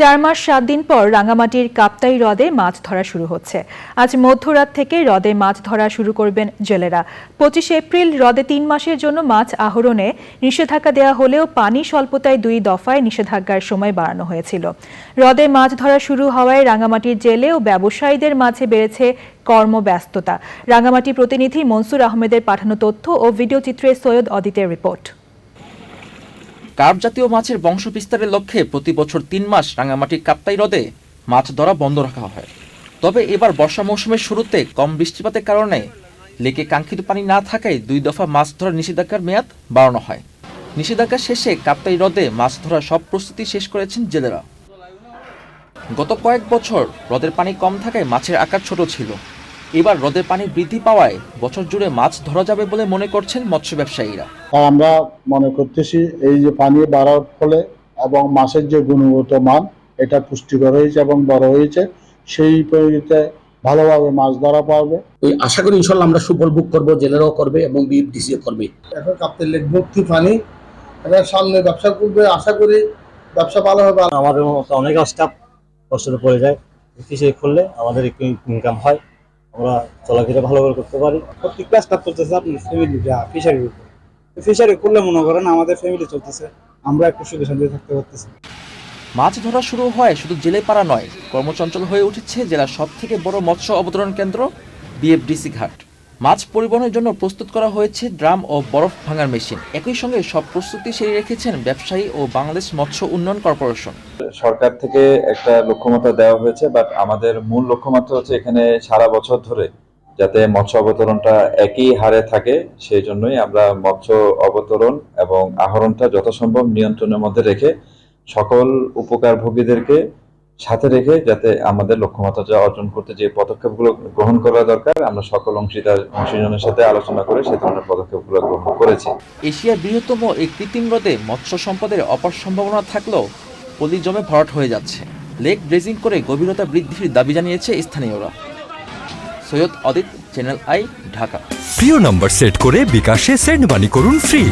চার মাস সাত দিন পর রাঙামাটির কাপ্তাই হ্রদে মাছ ধরা শুরু হচ্ছে। আজ মধ্যরাত থেকে হ্রদে মাছ ধরা শুরু করবেন জেলেরা। পঁচিশে এপ্রিল হ্রদে তিন মাসের জন্য মাছ আহরণে নিষেধাজ্ঞা দেওয়া হলেও পানি স্বল্পতায় দুই দফায় নিষেধাজ্ঞার সময় বাড়ানো হয়েছিল। হ্রদে মাছ ধরা শুরু হওয়ায় রাঙামাটির জেলে ও ব্যবসায়ীদের মাঝে বেড়েছে কর্মব্যস্ততা। রাঙামাটি প্রতিনিধি মনসুর আহমেদের পাঠানো তথ্য ও ভিডিও চিত্রে সৈয়দ অদিতের রিপোর্ট। কার্প জাতীয় মাছের বংশ বিস্তারের লক্ষ্যে প্রতি বছর তিন মাস রাঙামাটির কাপ্তাই হ্রদে মাছ ধরা বন্ধ রাখা হয়। তবে এবার বর্ষা মৌসুমের শুরুতে কম বৃষ্টিপাতের কারণে লেকে কাঙ্ক্ষিত পানি না থাকায় দুই দফা মাছ ধরার নিষেধাজ্ঞার মেয়াদ বাড়ানো হয়। নিষেধাজ্ঞা শেষে কাপ্তাই হ্রদে মাছ ধরার সব প্রস্তুতি শেষ করেছেন জেলেরা। গত কয়েক বছর হ্রদের পানি কম থাকায় মাছের আকার ছোট ছিল। এবার হ্রদের পানি বৃদ্ধি পাওয়ায় বছর জুড়ে মাছ ধরা যাবে বলে মনে করছেন মৎস্য ব্যবসায়ীরা। আমরা মনে করতেছি এই যে পানি বাড়ার ফলে এবং মাছের যে গুণগত মান এটা পুষ্টিকর হয়েছে এবং বড় হয়েছে সেই পরিণতিতে ভালোভাবে মাছ ধরা পারবে। ওই আশা করি ইনশাল্লাহ আমরা সুফল বুক করব জেলেরাও করবে এবং বিএফডিসিও করবে। এখন কাপ্তের লেক ভর্তি পানি এবার সামনে ব্যবসা করবে আশা করি ব্যবসা ভালো হবে। আমাদের মতো অনেক স্টাফ কষ্টে পড়ে যায় ফিশারি খুললে আমাদের একটু ইনকাম হয়। আমরা চলাফেরা ভালো করে করতে পারি। প্রত্যেক স্টাফ করতেছে আপনার ফ্যামিলিটা ফিশারির উপর। ফিশারি করলে মনে করেন আমাদের ফ্যামিলি চলতেছে, আমরা একটু সুখে শান্তিতে থাকতে পারতেছি। মাছ ধরা শুরু হয় শুধু জেলে পাড়া নয়, কর্মচঞ্চল হয়ে উঠেছে জেলার সব থেকে বড় মৎস্য অবতরণ কেন্দ্র বিএফডিসি ঘাট। মাছ পরিবহনের জন্য প্রস্তুত করা হয়েছে ড্রাম ও বরফ ভাঙার মেশিন। একই সঙ্গে সব প্রস্তুতি সেরে রেখেছেন ব্যবসায়ী ও বাংলাদেশ মৎস্য উন্নয়ন কর্পোরেশন। সরকার থেকে একটা লক্ষ্যমাত্রা দেওয়া হয়েছে বাট আমাদের মূল লক্ষ্যমাত্রা হচ্ছে এখানে সারা বছর ধরে যাতে মৎস্য অবতরণটা একই হারে থাকে, সেই জন্যই আমরা মৎস্য অবতরণ এবং আহরণটা যথাসম্ভব নিয়ন্ত্রণের মধ্যে রেখে সকল উপকারভোগীদেরকে সাথে রেখে যাতে আমাদের লক্ষ্যমাত্রাটা অর্জন করতে যে পদক্ষেপগুলো গ্রহণ করা দরকার আমরা সকল অংশীদার অংশীজনের সাথে আলোচনা করে সে ধরনের পদক্ষেপগুলো গ্রহণ করেছি। এশিয়ার বৃহত্তম এই কৃত্রিম হ্রদে মৎস্য সম্পদের অপার সম্ভাবনা থাকলেও পলি জমে ভরাট হয়ে যাচ্ছে। লেক ব্রেজিং করে গভীরতা বৃদ্ধির দাবি জানিয়েছে স্থানীয়রা। Syed Adit channel I Dhaka. প্রিয় নম্বর সেট করে বিকাশে সেন্ড মানি করুন ফ্রি।